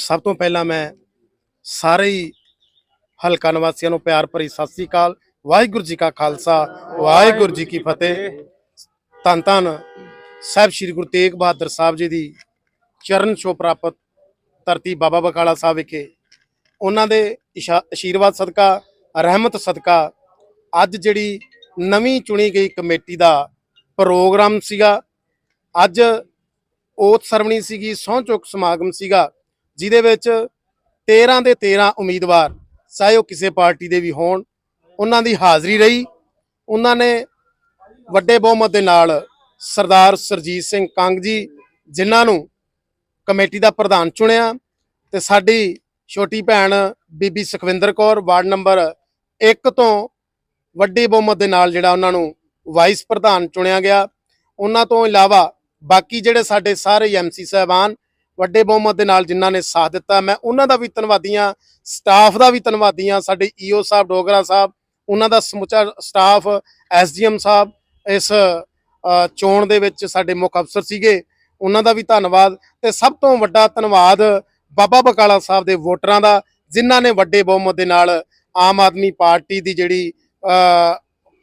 ਸਭ ਤੋਂ ਪਹਿਲਾਂ ਮੈਂ ਸਾਰੇ ਹੀ ਹਲਕਾ ਨਿਵਾਸੀਆਂ ਨੂੰ ਪਿਆਰ ਭਰੀ ਸਤਿ ਸ੍ਰੀ ਅਕਾਲ। ਵਾਹਿਗੁਰੂ ਜੀ ਕਾ ਖਾਲਸਾ, ਵਾਹਿਗੁਰੂ ਜੀ ਕੀ ਫਤਿਹ। ਧੰਨ ਧੰਨ ਸਾਹਿਬ ਸ੍ਰੀ ਗੁਰੂ ਤੇਗ ਬਹਾਦਰ ਸਾਹਿਬ ਜੀ ਦੀ ਚਰਨ ਛੋਹ ਪ੍ਰਾਪਤ ਧਰਤੀ ਬਾਬਾ ਬਕਾਲਾ ਸਾਹਿਬ ਵਿਖੇ। ਉਹਨਾਂ ਦੇ ਇਸ਼ਾ- ਆਸ਼ੀਰਵਾਦ ਸਦਕਾ, ਰਹਿਮਤ ਸਦਕਾ, ਅੱਜ ਜਿਹੜੀ ਨਵੀਂ ਚੁਣੀ ਗਈ ਕਮੇਟੀ ਦਾ ਪ੍ਰੋਗਰਾਮ ਸੀਗਾ, ਅੱਜ ਓਤ ਸਰਵਣੀ ਸੀਗੀ, ਸਹੁੰ ਚੁੱਕ ਸਮਾਗਮ ਸੀਗਾ। ਜਿਹਦੇ ਵਿੱਚ 13 ਦੇ 13 ਉਮੀਦਵਾਰ ਚਾਹੇ ਉਹ ਕਿਸੇ ਪਾਰਟੀ ਦੇ ਵੀ ਹੋਣ, ਉਹਨਾਂ ਦੀ ਹਾਜ਼ਰੀ ਰਹੀ। ਉਹਨਾਂ ਨੇ ਵੱਡੇ ਬਹੁਮਤ ਦੇ ਨਾਲ ਸਰਦਾਰ ਸਰਜੀਤ ਸਿੰਘ ਕੰਗ ਜੀ, ਜਿਨ੍ਹਾਂ ਨੂੰ ਕਮੇਟੀ ਦਾ ਪ੍ਰਧਾਨ ਚੁਣਿਆ ਤੇ ਸਾਡੀ ਛੋਟੀ ਭੈਣ ਬੀਬੀ ਸੁਖਵਿੰਦਰ ਕੌਰ ਵਾਰਡ ਨੰਬਰ 1 ਤੋਂ ਵੱਡੀ ਬਹੁਮਤ ਦੇ ਨਾਲ ਜਿਹੜਾ ਉਹਨਾਂ ਨੂੰ ਵਾਈਸ ਪ੍ਰਧਾਨ ਚੁਣਿਆ ਗਿਆ। ਉਹਨਾਂ ਤੋਂ ਇਲਾਵਾ ਬਾਕੀ ਜਿਹੜੇ ਸਾਡੇ ਸਾਰੇ ਐਮਸੀ ਸਾਹਿਬਾਨ ਵੱਡੇ ਬਹੁਮਤ ਦੇ ਨਾਲ ਜਿਨ੍ਹਾਂ ਨੇ ਸਾਥ ਦਿੱਤਾ। ਮੈਂ ਉਹਨਾਂ ਦਾ ਵੀ ਧੰਨਵਾਦੀ ਹਾਂ ਸਟਾਫ ਦਾ ਵੀ ਧੰਨਵਾਦੀ ਹਾਂ, ਸਾਡੇ ਈਓ ਸਾਹਿਬ, ਡੋਗਰਾ ਸਾਹਿਬ, ਉਹਨਾਂ ਦਾ ਸਮੁੱਚਾ ਸਟਾਫ ਐਸਡੀਐਮ ਸਾਹਿਬ, ਇਸ ਚੋਣ ਦੇ ਵਿੱਚ ਸਾਡੇ ਮੁੱਖ ਅਫਸਰ ਸੀਗੇ। ਉਹਨਾਂ ਦਾ ਵੀ ਧੰਨਵਾਦ। ਤੇ ਸਭ ਤੋਂ ਵੱਡਾ ਧੰਨਵਾਦ ਬਾਬਾ ਬਕਾਲਾ ਸਾਹਿਬ ਦੇ ਵੋਟਰਾਂ ਦਾ, ਜਿਨ੍ਹਾਂ ਨੇ ਵੱਡੇ ਬਹੁਮਤ ਦੇ ਨਾਲ ਆਮ ਆਦਮੀ ਪਾਰਟੀ ਦੀ ਜਿਹੜੀ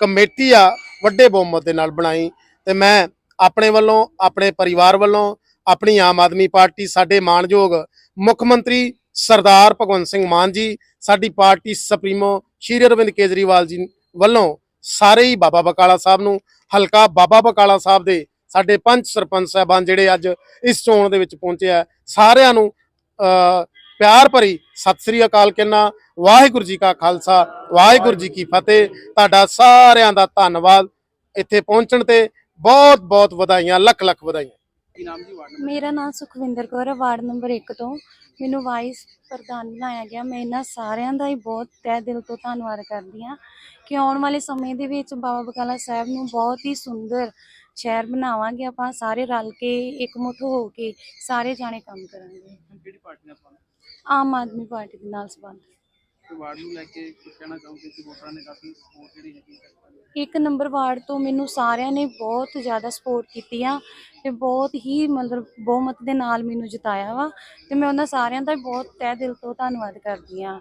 ਕਮੇਟੀ ਆ, ਵੱਡੇ ਬਹੁਮਤ ਦੇ ਨਾਲ ਬਣਾਈ। ਤੇ ਮੈਂ ਆਪਣੇ ਵੱਲੋਂ, ਆਪਣੇ ਪਰਿਵਾਰ ਵੱਲੋਂ ਆਪਣੀ ਆਮ ਆਦਮੀ ਪਾਰਟੀ, ਸਾਡੇ ਮਾਣਯੋਗ ਮੁੱਖ ਮੰਤਰੀ ਸਰਦਾਰ ਭਗਵੰਤ ਸਿੰਘ ਮਾਨ ਜੀ, ਸਾਡੀ ਪਾਰਟੀ ਸੁਪਰੀਮੋ ਸ਼੍ਰੀ ਅਰਵਿੰਦ ਕੇਜਰੀਵਾਲ ਜੀ ਵੱਲੋਂ ਸਾਰੇ ਹੀ ਬਾਬਾ ਬਕਾਲਾ ਸਾਹਿਬ ਨੂੰ, ਹਲਕਾ ਬਾਬਾ ਬਕਾਲਾ ਸਾਹਿਬ ਦੇ ਸਾਡੇ ਪੰਜ ਸਰਪੰਚ ਸਾਹਿਬਾਨ ਜਿਹੜੇ ਅੱਜ ਇਸ ਚੋਣ ਦੇ ਵਿੱਚ ਪਹੁੰਚੇ ਆ, ਸਾਰਿਆਂ ਨੂੰ ਪਿਆਰ ਭਰੀ ਸਤਿ ਸ੍ਰੀ ਅਕਾਲ ਕਹਿਣਾ ਵਾਹਿਗੁਰੂ ਜੀ ਕਾ ਖਾਲਸਾ, ਵਾਹਿਗੁਰੂ ਜੀ ਕੀ ਫਤਿਹ, ਤੁਹਾਡਾ ਸਾਰਿਆਂ ਦਾ ਧੰਨਵਾਦ ਇੱਥੇ ਪਹੁੰਚਣ ਤੇ ਬਹੁਤ ਬਹੁਤ ਵਧਾਈਆਂ ਲੱਖ ਲੱਖ ਵਧਾਈਆਂ। ਕੀ ਨਾਮ ਜੀ ਵਾਰਡ ਨੰਬਰ ਮੇਰਾ ਨਾਮ ਸੁਖਵਿੰਦਰ ਕੌਰ ਹੈ ਵਾਰਡ ਨੰਬਰ 1 ਤੋਂ। ਮੈਨੂੰ ਵਾਈਸ ਪ੍ਰਧਾਨ ਬਣਾਇਆ ਗਿਆ। ਮੈਂ ਇਹਨਾਂ ਸਾਰਿਆਂ ਦਾ ਹੀ ਬਹੁਤ ਤਹਿ ਦਿਲ ਤੋਂ ਧੰਨਵਾਦ ਕਰਦੀ ਹਾਂ ਕਿ ਆਉਣ ਵਾਲੇ ਸਮੇਂ ਦੇ ਵਿੱਚ ਬਾਬਾ ਬਕਾਲਾ ਸਾਹਿਬ ਨੂੰ ਬਹੁਤ ਹੀ ਸੁੰਦਰ ਸ਼ਹਿਰ ਬਣਾਵਾਂਗੇ। ਆਪਾਂ ਸਾਰੇ ਰਲ ਕੇ ਇਕਮੁੱਠ ਹੋ ਕੇ ਸਾਰੇ ਜਾਣੇ ਕੰਮ ਕਰਾਂਗੇ। ਕਿਹੜੀ ਪਾਰਟੀ ਨਾਲ ਸੰਬੰਧ? ਆਮ ਆਦਮੀ ਪਾਰਟੀ ਦੇ ਨਾਲ ਸੰਬੰਧ। ਵਾਰਡ ਨੂੰ ਲੈ ਕੇ ਕੁਝ ਕਹਿਣਾ ਚਾਹੋਗੇ ਕਿ ਵੋਟਰਾਂ ਨੇ ਕਾਫੀ ਸਪੋਰਟ ਜਿਹੜੀ ਹੈਗੀ ਇੱਕ ਨੰਬਰ ਵਾਰਡ ਤੋਂ ਮੈਨੂੰ ਸਾਰਿਆਂ ਨੇ ਬਹੁਤ ਜ਼ਿਆਦਾ ਸਪੋਰਟ ਕੀਤੀ ਆ ਤੇ ਬਹੁਤ ਹੀ ਮਤਲਬ ਬਹੁਮਤ ਦੇ ਨਾਲ ਮੈਨੂੰ ਜਿਤਾਇਆ ਵਾ ਤੇ ਮੈਂ ਉਹਨਾਂ ਸਾਰਿਆਂ ਦਾ ਬਹੁਤ ਤਹਿ ਦਿਲ ਤੋਂ ਧੰਨਵਾਦ ਕਰਦੀ ਆ।